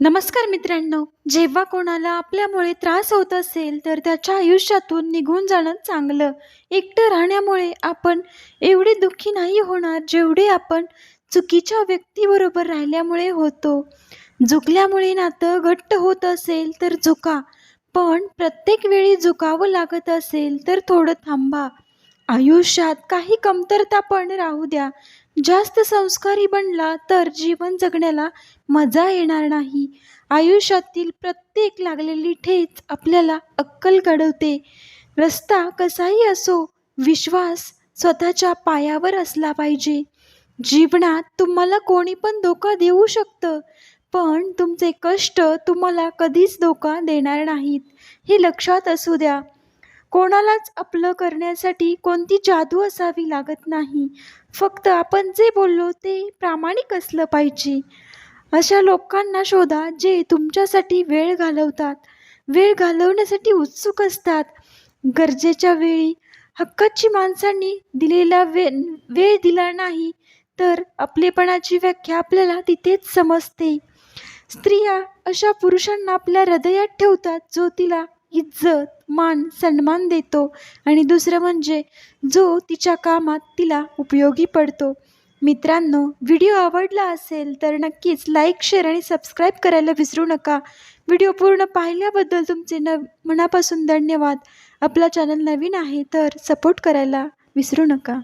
नमस्कार मित्रांनो. जेव्हा कोणाला आपल्यामुळे त्रास होत असेल तर त्याच्या आयुष्यातून निघून जाणं चांगलं. एकटं राहण्यामुळे आपण एवढे दुःखी नाही होणार जेवढे आपण चुकीच्या व्यक्तीबरोबर राहिल्यामुळे होतो. झुकल्यामुळे नातं घट्ट होत असेल तर झुका. पण प्रत्येक वेळी झुकावं लागत असेल तर थोडं थांबा. आयुष्यात काही कमतरता पण राहू द्या. जास्त संस्कारी बनला तर जीवन जगण्याला मजा येणार नाही. आयुष्यातील प्रत्येक लागलेली ठेच आपल्याला अक्कल घडवते रस्ता कसाही असो विश्वास स्वतःच्या पायावर असला पाहिजे. जीवनात तुम्हाला कोणी पण धोका देऊ शकतं पण तुमचे कष्ट तुम्हाला कधीच धोका देणार नाहीत. हे लक्षात असू द्या. कोणालाच आपलं करण्यासाठी कोणती जादू असावी लागत नाही. फक्त आपण जे बोललो ते प्रामाणिक असलं पाहिजे. अशा लोकांना शोधा जे तुमच्यासाठी वेळ घालवतात. वेळ घालवण्यासाठी उत्सुक असतात. गरजेच्या वेळी हक्काची माणसांनी दिलेला वे वेळ दिला नाही तर आपलेपणाची व्याख्या आपल्याला तिथेच समजते. स्त्रिया अशा पुरुषांना आपल्या हृदयात ठेवतात जो तिला इज्जत मान सन्मान देतो. आणि दुसरं म्हणजे जो तिच्या कामात तिला उपयोगी पडतो. मित्रांनो व्हिडिओ आवडला असेल तर नक्कीच लाईक शेअर आणि सबस्क्राईब करायला विसरू नका. व्हिडिओ पूर्ण पाहिल्याबद्दल तुमचे न मनापासून धन्यवाद. आपला चॅनल नवीन आहे तर सपोर्ट करायला विसरू नका.